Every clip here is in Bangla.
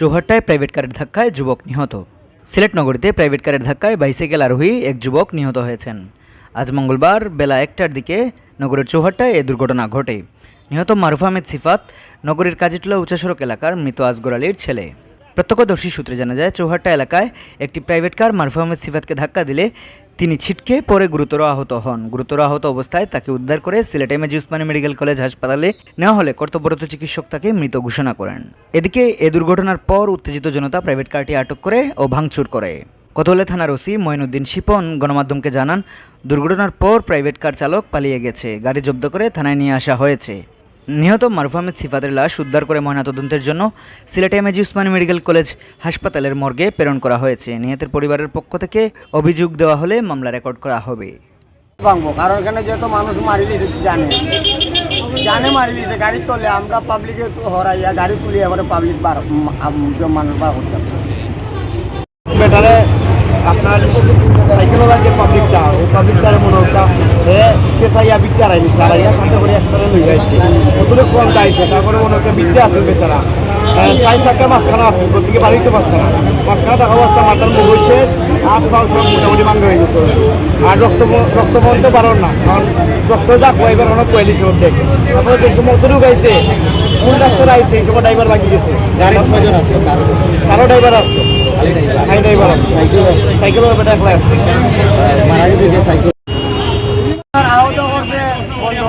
চৌহাট্টায় প্রাইভেট কারের ধাক্কায় যুবক নিহত। সিলেট নগরীতে প্রাইভেট কারের ধাক্কায় বাইসাইকেল আরোহী এক যুবক নিহত হয়েছেন। আজ মঙ্গলবার বেলা একটার দিকে নগরের চৌহাট্টায় এ দুর্ঘটনা ঘটে। নিহত মারুফ আহমেদ সিফাত নগরীর কাজিটলা উচ্চসড়ক এলাকার মৃত আজগর আলীর ছেলে। প্রত্যক্ষদর্শী সূত্রে জানা যায়, চৌহাট্টা এলাকায় একটি প্রাইভেট কার মারুফ আহমেদ সিফাতকে ধাক্কা দিলে তিনি ছিটকে পরে গুরুতর আহত হন। গুরুতর আহত অবস্থায় তাকে উদ্ধার করে সিলেট এমএজি উসমানী মেডিকেল কলেজ হাসপাতালে নেওয়া হলে কর্তব্যরত চিকিৎসক তাকে মৃত ঘোষণা করেন। এদিকে এ দুর্ঘটনার পর উত্তেজিত জনতা প্রাইভেট কারটি আটক করে ও ভাঙচুর করে। কোতোয়ালি থানার ওসি মঈনুদ্দিন শিপন গণমাধ্যমকে জানান, দুর্ঘটনার পর প্রাইভেট কার চালক পালিয়ে গেছে। গাড়ি জব্দ করে থানায় নিয়ে আসা হয়েছে। নিহত মারুফ আহমেদ সিফাতের লাশ উদ্ধার করে ময়নাতদন্তের জন্য সিলেট এমএজি উসমানী মেডিকেল কলেজ হাসপাতালের মর্গে প্রেরণ করা হয়েছে। নিহতের পরিবারের পক্ষ থেকে অভিযোগ দেওয়া হলে মামলা রেকর্ড করা হবে। ভাঙবো। কারণ এখানে যেহেতু মানুষ মারি দিয়েছে জানে। জানে মারি দিয়েছে গাড়ি তোলে আমরা পাবলিকে হরাইয়া গাড়ি তুলি এবারে পাবলিক বার মানুষ বার করতে বেটারে আপনার সাইকেল যে পাবলিকটা ওই পাবলিকটারে মনে হচ্ছে এ কেসাইয়া বিদ্যা আড়াই আড়াইয়া সাথে করে একসাথে লই যাচ্ছে। কতটা কম যাইছে তারপরে মনে হচ্ছে বিদ্যা আছে বেচারা। সাই সাতটা মাঝখানা আছে প্রত্যেকে বাড়িতে পারছে না। মাঝখানা দেখা যাচ্ছে মাথার মুখ শেষ, হাত পাও সব মোটামুটি ভাঙ্গ হয়ে গেছে আর রক্ত রক্ত বলতে পারো না, কারণ রক্ত যা কয়েকবার অনেক কয়ে দিয়েছে অর্ধেক তারপরে যে মতো ঢুকাইছে। কোন রাস্তায় আইছে? এই সময় ড্রাইভার বাকি গেছে। গাড়ির কজন আসলো? কারও ড্রাইভার আসতো হাই ড্রাইভার সাইকেল সাইকেল বেটা একলা আসতো মারা গেছে যে সাইকেল। আহত করছে বন্ধু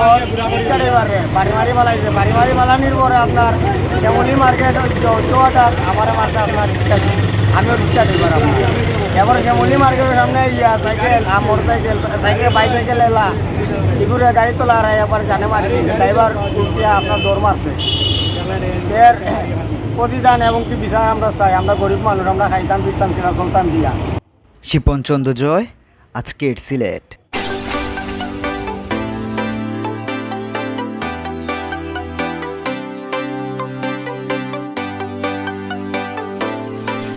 ড্রাইভারে বাড়ি মারি মালাইছে বাড়ি মারি মালানির পরে আপনার যেমনই মার্কেট চৌটা আমার মার্কে আপনার রিক্সা আমিও রিক্সা ড্রাইভার আপনার এবার যেমনই মার্কেটের সামনে ইয়া সাইকেল আর মোটর সাইকেল সাইকেল বাইসাইকেল এলা। এগুলো গাড়ি তোলা আর একবার জানে মারি ড্রাইভার আপনার দৌড় মারছে। এর প্রতিদান এবং কি বিচার আমরা চাই, আমরা গরিব মানুষ, আমরা খাইতাম, পিতাম, কিনা চলতাম দিয়া। শিপন চন্দ্র জয়, আজকের সিলেট।